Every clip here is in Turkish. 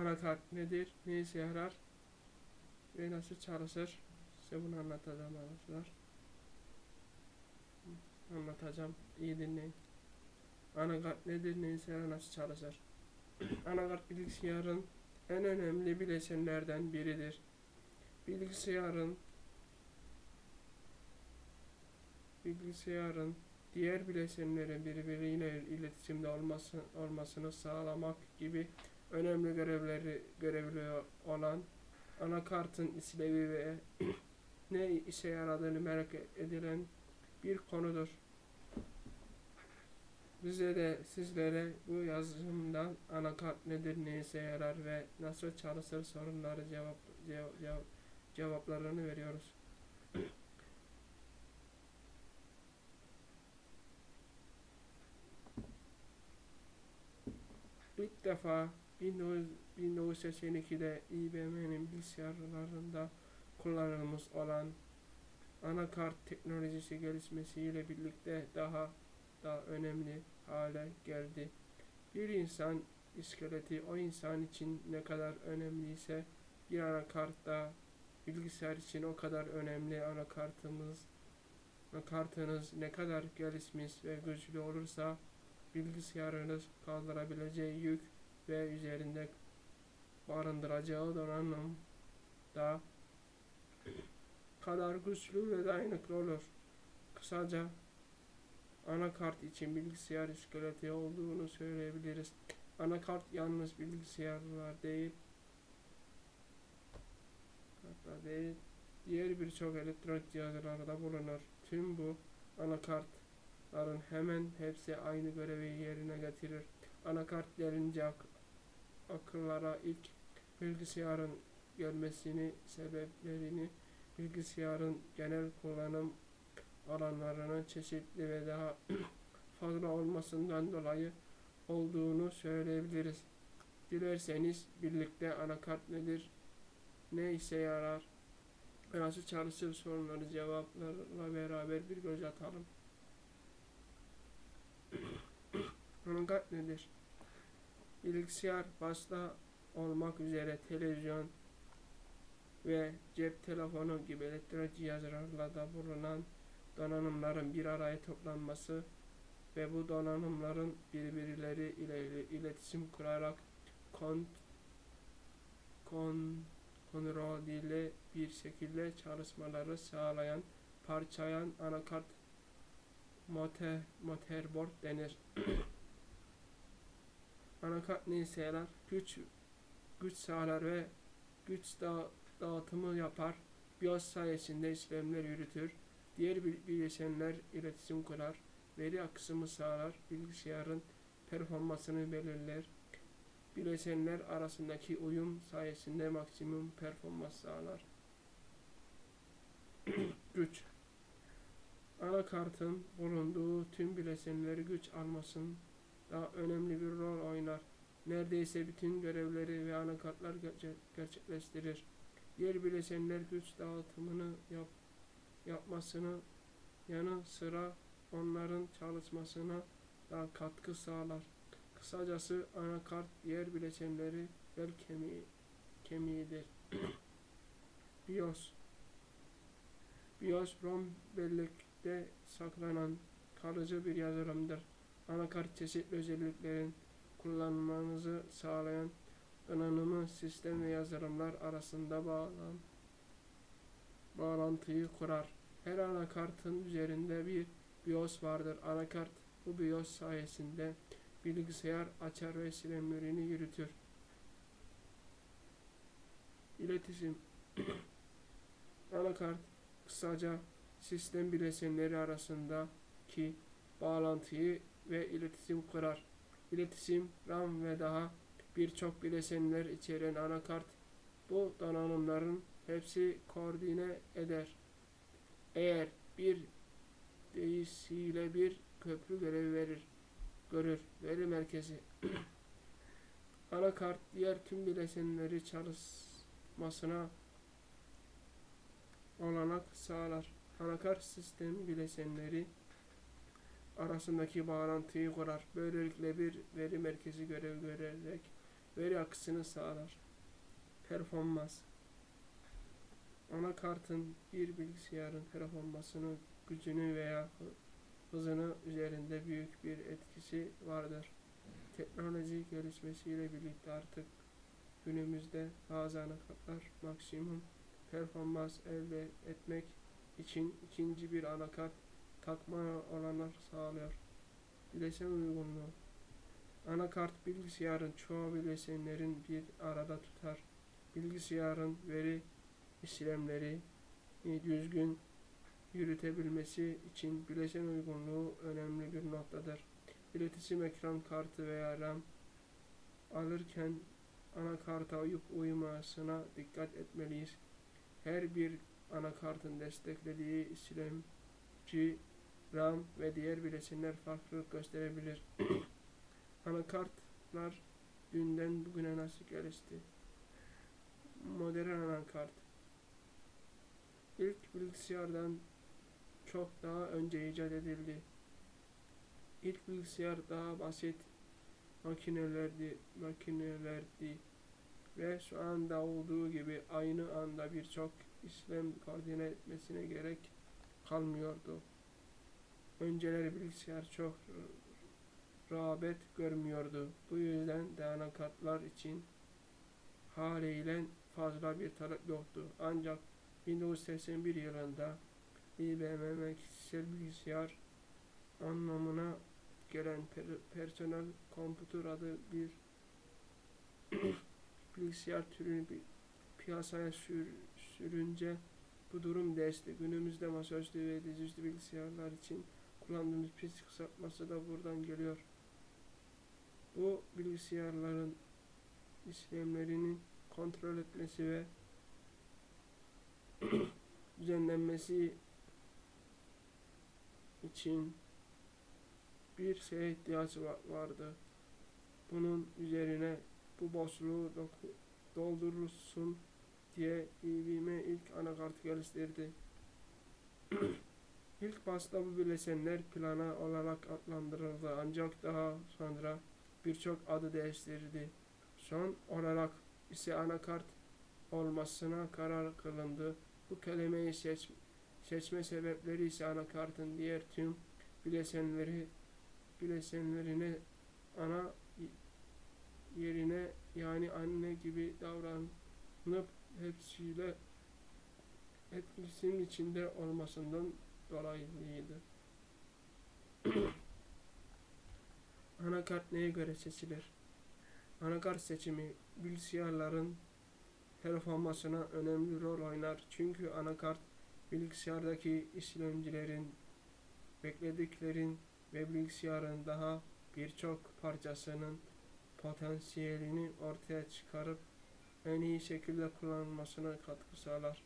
Anakart nedir? Ne işe yarar? Ve nasıl çalışır? Size bunu anlatacağım arkadaşlar. Anlatacağım. İyi dinleyin. Anakart nedir? Ne işe yarar? Nasıl çalışır? Anakart bilgisayarın en önemli bileşenlerden biridir. Bilgisayarın bilgisayarın diğer bileşenlerin birbiriyle iletişimde olması, olmasını sağlamak gibi önemli görevleri görevli olan anakartın işlevi ve ne işe yaradığını merak edilen bir konudur. Bize de sizlere bu yazımdan anakart nedir, ne işe yarar ve nasıl çalışır sorunları cevap, cevap, cevap cevaplarını veriyoruz. İlk defa 1982'de IBM'nin bilgisayarlarında kullanılmış olan anakart teknolojisi gelişmesiyle birlikte daha da önemli hale geldi. Bir insan iskeleti o insan için ne kadar önemliyse bir anakart da bilgisayar için o kadar önemli anakartımız anakartınız ne kadar gelişmiş ve güçlü olursa bilgisayarınız kaldırabileceği yük ve üzerinde barındıracağı donanım da kadar güçlü ve dayanıklı olur. Kısaca anakart için bilgisayar iskeleti olduğunu söyleyebiliriz. Anakart yalnız bilgisayarlar değil, hatta değil, diğer birçok elektronik cihazlarda bulunur. Tüm bu anakartların hemen hepsi aynı görevi yerine getirir. Anakart gelince akıllara ilk bilgisayarın gelmesini sebeplerini bilgisayarın genel kullanım alanlarının çeşitli ve daha fazla olmasından dolayı olduğunu söyleyebiliriz. Dilerseniz birlikte anakart nedir, ne işe yarar nasıl çalışır sorunları cevaplarla beraber bir göz atalım. Anakart nedir? Bilgisayar başta olmak üzere televizyon ve cep telefonu gibi elektronik cihazlarla da bulunan donanımların bir araya toplanması ve bu donanımların birbirleri ile iletişim kurarak kont kon kontrollü bir şekilde çalışmaları sağlayan parçayan anakart motor, motherboard denir. anakart ne işe yarar? Güç güç sağlar ve güç da, dağıtımı yapar. BIOS sayesinde işlemler yürütür. Diğer bil- bileşenler iletişim kurar. Veri akışımı sağlar. Bilgisayarın performansını belirler. Bileşenler arasındaki uyum sayesinde maksimum performans sağlar. güç Anakartın bulunduğu tüm bileşenleri güç almasında önemli bir rol oynar. Neredeyse bütün görevleri ve anakartlar gerçe- gerçekleştirir. Diğer bileşenler güç dağıtımını yap, yapmasını yanı sıra onların çalışmasına da katkı sağlar. Kısacası anakart diğer bileşenleri bel kemiği, kemiğidir. BIOS BIOS ROM bellekte saklanan kalıcı bir yazılımdır. Anakart çeşitli özelliklerin kullanmanızı sağlayan donanımı sistem ve yazılımlar arasında bağlan bağlantıyı kurar. Her anakartın üzerinde bir BIOS vardır. Anakart bu BIOS sayesinde bilgisayar açar ve işlemlerini yürütür. İletişim Anakart kısaca sistem bileşenleri arasındaki bağlantıyı ve iletişim kurar. İletişim, RAM ve daha birçok bileşenler içeren anakart bu donanımların hepsi koordine eder. Eğer bir deyişiyle bir köprü görevi verir, görür. Veri merkezi anakart diğer tüm bileşenleri çalışmasına olanak sağlar. Anakart sistem bileşenleri arasındaki bağlantıyı kurar. Böylelikle bir veri merkezi görev görerek veri akışını sağlar. Performans Anakartın bir bilgisayarın performansını, gücünü veya hı- hızını üzerinde büyük bir etkisi vardır. Teknoloji gelişmesiyle birlikte artık günümüzde bazı anakartlar maksimum performans elde etmek için ikinci bir anakart takma olanak sağlıyor. Bilesen uygunluğu Anakart bilgisayarın çoğu bileşenlerin bir arada tutar. Bilgisayarın veri işlemleri e, düzgün yürütebilmesi için bileşen uygunluğu önemli bir noktadır. İletişim ekran kartı veya RAM alırken anakarta uyup uyumasına dikkat etmeliyiz. Her bir anakartın desteklediği işlemci, RAM ve diğer bileşenler farklılık gösterebilir. Anakartlar dünden bugüne nasıl gelişti? Modern anakart ilk bilgisayardan çok daha önce icat edildi. İlk bilgisayar daha basit makinelerdi, makinelerdi ve şu anda olduğu gibi aynı anda birçok işlem koordine etmesine gerek kalmıyordu. Önceleri bilgisayar çok rağbet görmüyordu. Bu yüzden de anakartlar için haliyle fazla bir talep yoktu. Ancak 1981 yılında IBM kişisel bilgisayar anlamına gelen per- personel computer adı bir bilgisayar türünü pi- piyasaya sür- sürünce bu durum değişti. Günümüzde masaüstü ve dizüstü bilgisayarlar için kullandığımız pis kısaltması da buradan geliyor. Bu bilgisayarların işlemlerini kontrol etmesi ve düzenlenmesi için bir şeye ihtiyacı va- vardı. Bunun üzerine bu boşluğu doldurulsun diye IBM ilk anakartı geliştirdi. ilk başta bu bileşenler plana olarak adlandırıldı ancak daha sonra birçok adı değiştirdi. Son olarak ise anakart olmasına karar kılındı. Bu kelimeyi seç, seçme sebepleri ise anakartın diğer tüm bileşenleri bileşenlerine ana yerine yani anne gibi davranıp hepsiyle etkisin içinde olmasından dolayıydı. Anakart neye göre seçilir? Anakart seçimi bilgisayarların performansına önemli rol oynar. Çünkü anakart bilgisayardaki işlemcilerin beklediklerin ve bilgisayarın daha birçok parçasının potansiyelini ortaya çıkarıp en iyi şekilde kullanılmasına katkı sağlar.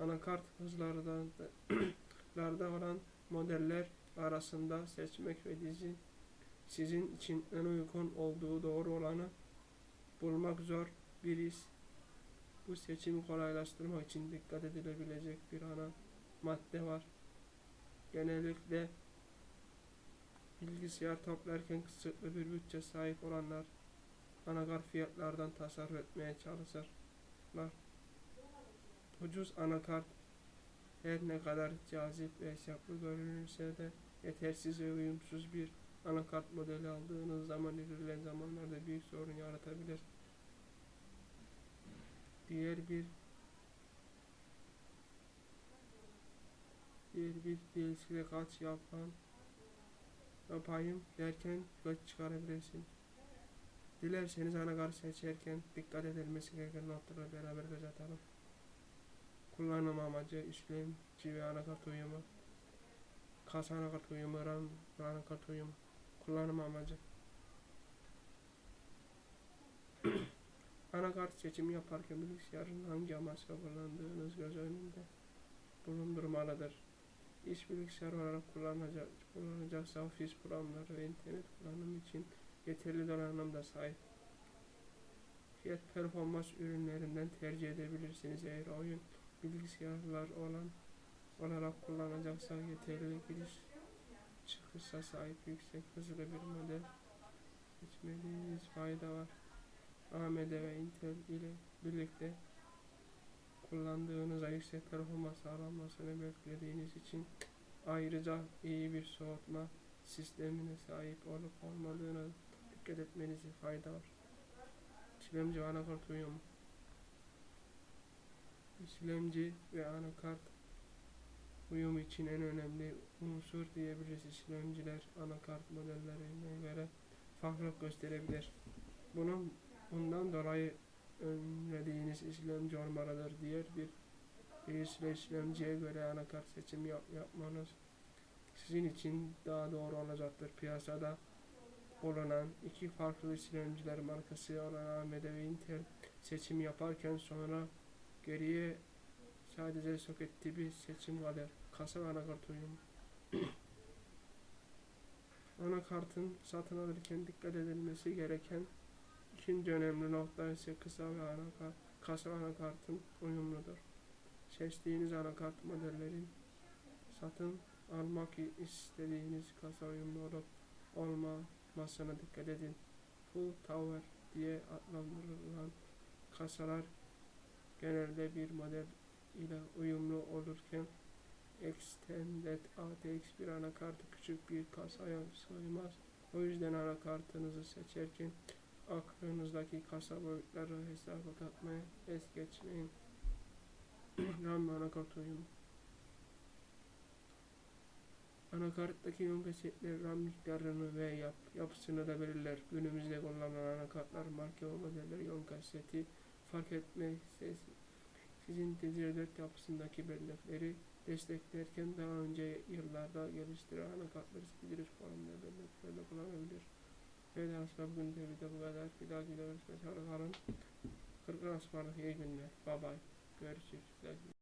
Anakart hızlardan larda olan modeller arasında seçmek ve dizi sizin için en uygun olduğu doğru olanı bulmak zor bir iş. Bu seçimi kolaylaştırmak için dikkat edilebilecek bir ana madde var. Genellikle bilgisayar toplarken kısıtlı bir bütçe sahip olanlar anakart fiyatlardan tasarruf etmeye çalışırlar. Ucuz anakart her ne kadar cazip ve hesaplı görünürse de yetersiz ve uyumsuz bir anakart modeli aldığınız zaman ilerleyen zamanlarda büyük sorun yaratabilir. Diğer bir diğer bir DLC'de kaç yapan yapayım derken göç çıkarabilirsin. Dilerseniz anakart seçerken dikkat edilmesi gereken noktaları beraber göz atalım. Kullanım amacı, işlemci ve anakart uyumu, kasa anakart uyumu, RAM anakart uyumu, kullanım amacı. Anakart seçimi yaparken bilgisayarın hangi amaçla kullandığınız göz önünde bulundurmalıdır. İş bilgisayarı olarak kullanacak, kullanacaksa ofis programları ve internet kullanımı için yeterli donanımda sahip. Fiyat performans ürünlerinden tercih edebilirsiniz eğer oyun bilgisayarlar olan olarak kullanacaksa yeterli giriş çıkışa sahip yüksek hızlı bir model seçmeniz fayda var. AMD ve Intel ile birlikte kullandığınızda yüksek performans sağlanmasını beklediğiniz için ayrıca iyi bir soğutma sistemine sahip olup olmadığına dikkat etmenize fayda var. İşlemci ve anakart uyumu İşlemci ve anakart uyumu için en önemli unsur diyebiliriz. İşlemciler anakart modellerine göre farklılık gösterebilir. Bunun bundan dolayı önlediğiniz işlemci olmalıdır. Diğer bir birisiyle işlemciye göre anakart seçimi yap, yapmanız sizin için daha doğru olacaktır. Piyasada bulunan iki farklı işlemciler markası olan AMD ve Intel seçim yaparken sonra geriye sadece soket tipi seçim kalır. Kasa ve anakart uyumu. Anakartın satın alırken dikkat edilmesi gereken ikinci önemli nokta ise kısa ve anakart, kasa anakartın uyumludur. Seçtiğiniz anakart modellerin satın almak istediğiniz kasa uyumlu olup olmamasına dikkat edin. Full Tower diye adlandırılan kasalar genelde bir model ile uyumlu olurken Extended ATX bir anakartı küçük bir kasaya sığmaz. O yüzden anakartınızı seçerken aklınızdaki kasa boyutları hesaba katmaya es geçmeyin. RAM ve anakart uyumu. Anakarttaki yön kasetler RAM miktarını ve yap, yapısını da belirler. Günümüzde kullanılan anakartlar marka ve modeller yön kaseti fark etmez. Sizin DDR4 yapısındaki bellekleri desteklerken daha önce yıllarda geliştirilen anakartları silindir formunda belleklerle kullanabilir. Evet arkadaşlar bugün de video bu kadar. Bir dahaki videoda görüşmek üzere kalın. Ismarlık iyi günler. Bye bye. Görüşürüz.